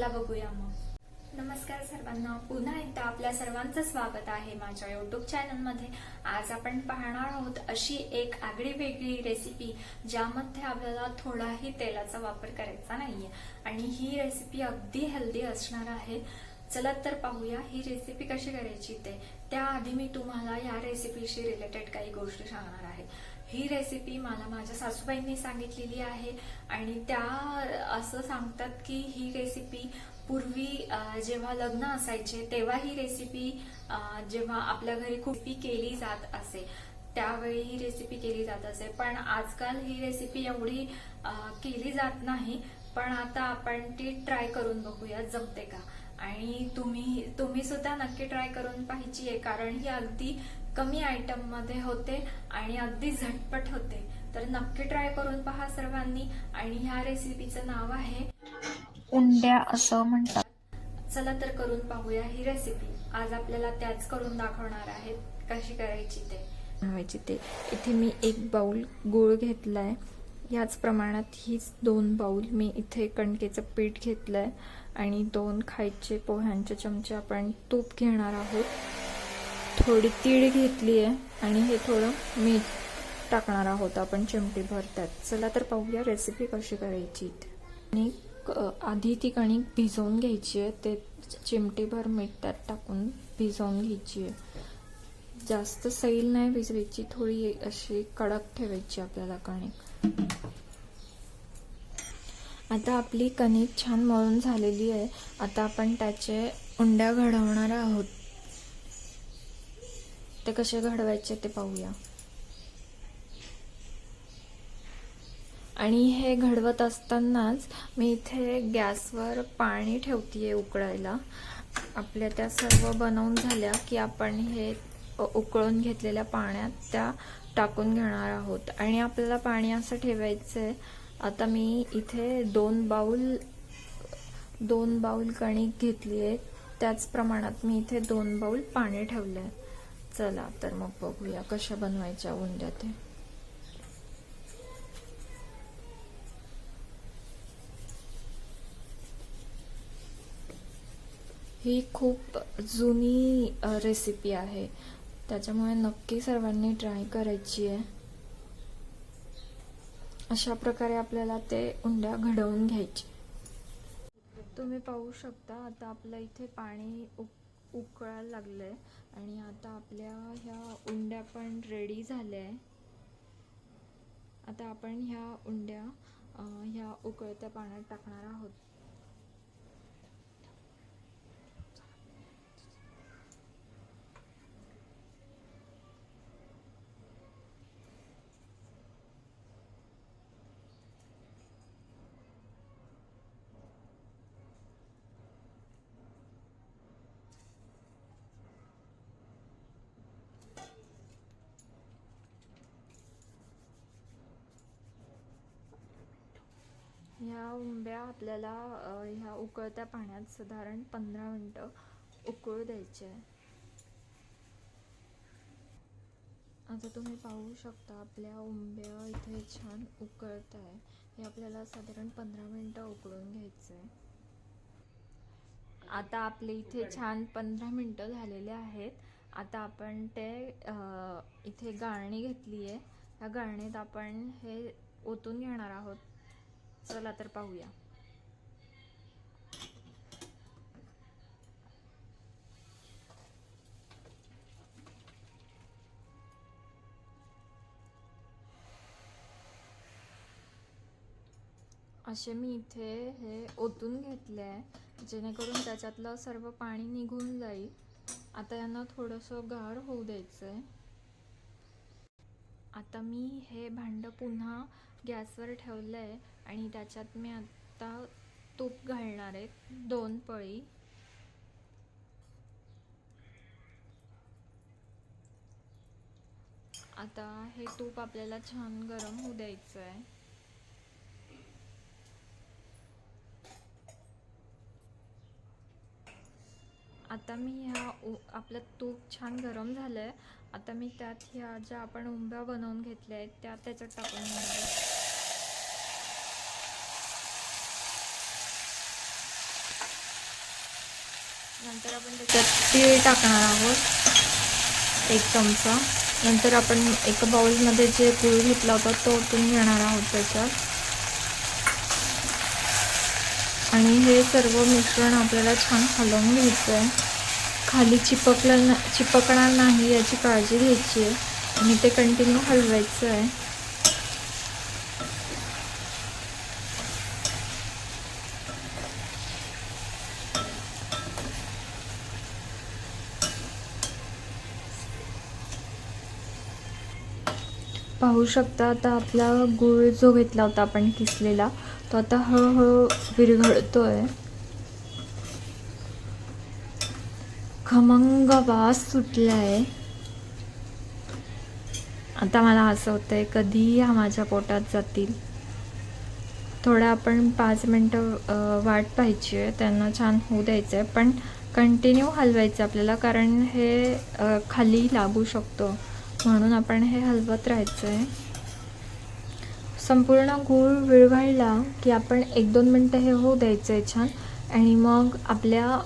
बघूया मग. नमस्कार सर्वांना. पुन्हा एकदा आपल्या सर्वांचं स्वागत आहे माझ्या युट्यूब चॅनलमध्ये आज आपण पाहणार आहोत अशी एक आगळी वेगळी रेसिपी ज्यामध्ये आपल्याला थोडाही तेलाचा वापर करायचा नाहीये. आणि ही रेसिपी अगदी हेल्दी असणार आहे. चला तर पाहूया ही रेसिपी कशी करायची ते. त्याआधी मी तुम्हाला या रेसिपीशी रिलेटेड काही गोष्टी सांगणार आहे. ही रेसिपी मला माझ्या सासूबाईंनी सांगितलेली आहे आणि त्या असं सांगतात की ही रेसिपी पूर्वी जेव्हा लग्न असायचे तेव्हा ही रेसिपी जेव्हा आपल्या घरी खूप केली जात असे. त्यावेळी ही रेसिपी केली जात असे. पण आजकाल ही रेसिपी एवढी केली जात नाही. पण आता आपण ती ट्राय करून बघूया जमते का? आणि तुम्ही तुम्ही सुद्धा नक्की ट्राय करून पाहिजे आहे कारण ही अगदी कमी आयटममध्ये होते आणि अगदी झटपट होते. तर नक्की ट्राय करून पहा सर्वांनी. आणि ह्या रेसिपीचं नाव आहे उंड्या असं म्हणतात. चला तर करून पाहूया ही रेसिपी आज आपल्याला त्याच करून दाखवणार आहेत कशी करायची ते. ते. इथे मी एक बाऊल गूळ घेतलाय. याच प्रमाणात हीच दोन बाऊल मी इथे कणकेचं पीठ घेतलं आहे आणि दोन खायचे पोह्यांचे चमचे आपण तूप घेणार आहोत. थोडी तीळ घेतली आहे आणि हे थोडं मीठ टाकणार आहोत आपण चिमटीभर त्यात. चला तर पाहूया रेसिपी कशी करायची आणि क- आधी ती कणिक भिजवून घ्यायची आहे ते चिमटीभर मीठ त्यात टाकून भिजवून घ्यायची आहे जास्त सैल नाही भिजवायची थोडी अशी कडक ठेवायची आपल्याला कणिक. आता आपली कणिक छान मळून झालेली आहे. आता आपण त्याचे उंड्या घडवणार आहोत. ते कसे घडवायचे ते पाहूया. आणि हे घडवत असतानाच मी इथे गॅसवर पाणी ठेवतीये उकळायला. आपल्या त्या सर्व बनवून झाल्या की आपण हे उकळून घेतलेल्या पाण्यात त्या टाकून घेणार आहोत. आणि आपल्याला पाणी असं ठेवायचं आहे. आता मी इथे दोन बाऊल दोन बाऊल कणिक घेतली आहे त्याच प्रमाणात मी इथे दोन बाऊल पाणी ठेवलं आहे. चला तर मग बघूया कशा बनवायच्या उंड्या ते. ही खूप जुनी रेसिपी आहे. त्याच्यामुळे नक्की सर्वांनी ट्राय करायची आहे. अशा प्रकारे आपल्याला ते उंड्या घडवून घ्यायचे. तुम्ही पाहू शकता आता आपलं इथे पाणी उक उकळायला लागलंय. आणि आता आपल्या ह्या उंड्या पण रेडी झाल्या आहे. आता आपण ह्या उंड्या ह्या उकळत्या पाण्यात टाकणार आहोत. ह्या उंब्या आपल्याला ह्या उकळत्या पाण्यात साधारण पंधरा मिनटं उकळू द्यायचे आता तुम्ही पाहू शकता आपल्या उंब्या इथे छान उकळत आहे. हे आपल्याला साधारण पंधरा मिनटं उकळून घ्यायचं आहे. आता आपले इथे छान पंधरा मिनटं झालेले आहेत. आता आपण ते इथे गाळणी घेतली आहे या गाळणीत आपण हे ओतून घेणार आहोत. चला तर पाहूया. असे मी इथे हे ओतून घेतले आहे जेणेकरून त्याच्यातलं सर्व पाणी निघून जाईल. आता यांना थोडंसं गार होऊ द्यायचं आहे आता मी हे भांडं पुन्हा गॅसवर ठेवलं आहे आणि त्याच्यात मी आता तूप घालणार आहे दोन पळी. आता हे तूप आपल्याला छान गरम होऊ द्यायचं आहे आता मी ह्या उ- आपलं तूप छान गरम झालं आहे आता मी त्यात ह्या ज्या आपण उंब्या बनवून घेतल्या आहेत त्या त्याच्यात टाकून घेणार नंतर आपण त्याच्यात तीळ टाकणार आहोत एक चमचा. नंतर आपण एका बाउलमध्ये जे गूळ घेतला होता तो ओतून घेणार आहोत त्याच्यात. आणि हे सर्व मिश्रण आपल्याला छान हलवून घ्यायचं आहे खाली चिपकलं ना चिपकणार नाही याची काळजी घ्यायची आहे. आणि ते कंटिन्यू हलवायचं आहे पाहू शकता आता आपला गूळ जो घेतला होता आपण किसलेला तो आता हळूहळू विरघळतो आहे खमंग वास सुटलाय. आता मला असं होतं आहे कधीही हा माझ्या पोटात जातील. थोडं आपण पाच मिनटं वाट पाहिजे आहे त्यांना छान होऊ द्यायचं आहे पण कंटिन्यू हलवायचं आहे आपल्याला कारण हे खाली लागू शकतो. म्हणून आपण हे हलवत राहायचं आहे संपूर्ण गूळ विरघळला की आपण एक दोन मिनटं हे होऊ द्यायचं आहे छान. आणि मग आपल्या